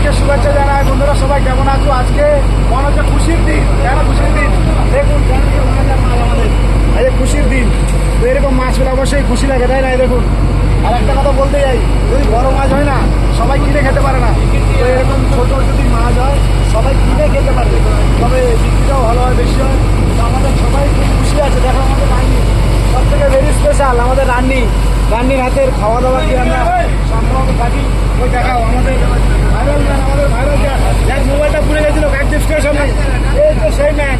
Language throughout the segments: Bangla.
সবাইকে শুভেচ্ছা জানাই। বন্ধুরা, সবাই কেমন আছো? আজকে মনে হচ্ছে খুশির দিন। কেন খুশির দিন? দেখুন এই যে খুশির দিন। তো এরকম মাছ অবশ্যই খুশি লাগে, তাই না? দেখুন। আর একটা কথা বলতে যাই যদি বড় মাছ হয় না, সবাই কিনে খেতে পারে না। তো এরকম ছোটো যদি মাছ হয়, সবাই কিনে খেতে পারে তবে বিক্রিটাও ভালো হয়, বেশি হয়। তো আমাদের সবাই খুব খুশি আছে। দেখো, আমাদের রান্নি সব থেকে ভেরি স্পেশাল আমাদের রান্নি রান্নির হাতের খাওয়া দাওয়া কি আমরা সম্ভব থাকি। আমাদের ভাইরাল যার মোবাইলটা পুড়ে গেছিল কাকদ্বীপ স্টেশনে এই তো সেই ম্যান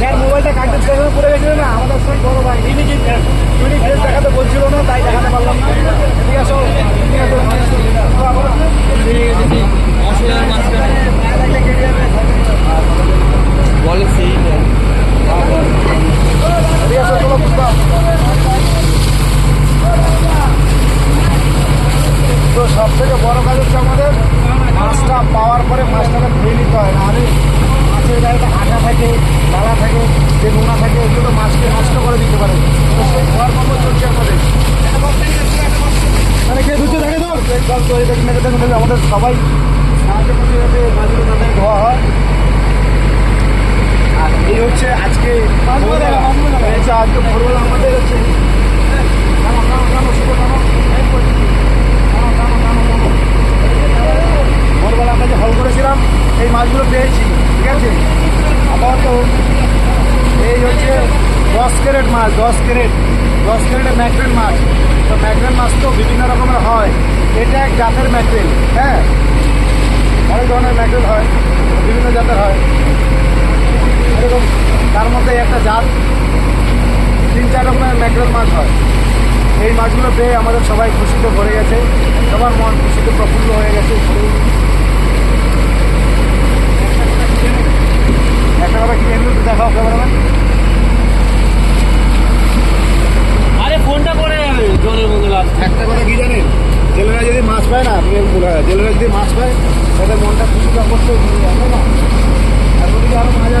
যার মোবাইলটা কাকদ্বীপ পুড়ে গেছিল না আমাদের সেই বড় ভাই ইনি কি উনি ফেস দেখাতে বলছিল না তাই দেখাতে পারলাম না সব থেকে বড় কাজ হচ্ছে আমাদের মাছটা পাওয়ার পরে মাছটাকে ধুয়ে নিতে হয়। না নাহলে মাছের গায়ে আটা থাকে বালা থাকে যে নোনা থাকে এগুলো তো মাছকে নষ্ট করে দিতে পারে। তো সেই ধোয়ার কর্ম চলছে আমাদের। মানে কে ধুতে থাকে তো এই জল তৈরি দেখুন দেখে দেখুন আমাদের সবাই সাহায্য করতে যাতে মাছগুলো তাদের ধোয়া হয়। আর এই হচ্ছে আজকে আজকে ভোরবেলা আমাদের হচ্ছে এই হচ্ছে দশ ক্যারেট মাছ, দশ ক্যারেট, দশ ক্যারেটে ম্যাকরেল মাছ। তো ম্যাকরেল মাছ তো বিভিন্ন রকমের হয়। এটা এক জাতের ম্যাকরেল হ্যাঁ? অনেক ধরনের ম্যাকরেল হয়, বিভিন্ন জাতের হয়। এরকম তার মধ্যে একটা জাত, তিন চার রকমের ম্যাকরেল মাছ হয়। এই মাছগুলো পেয়ে আমাদের সবাই খুশিতে ভরে গেছে। সবার মন খুশিতে প্রফুল্ল হয়ে গেছে। পায় না জেলেরা যদি মাছ পায় তাদের মনটা খুশি অবশ্যই এখন আরও মাছ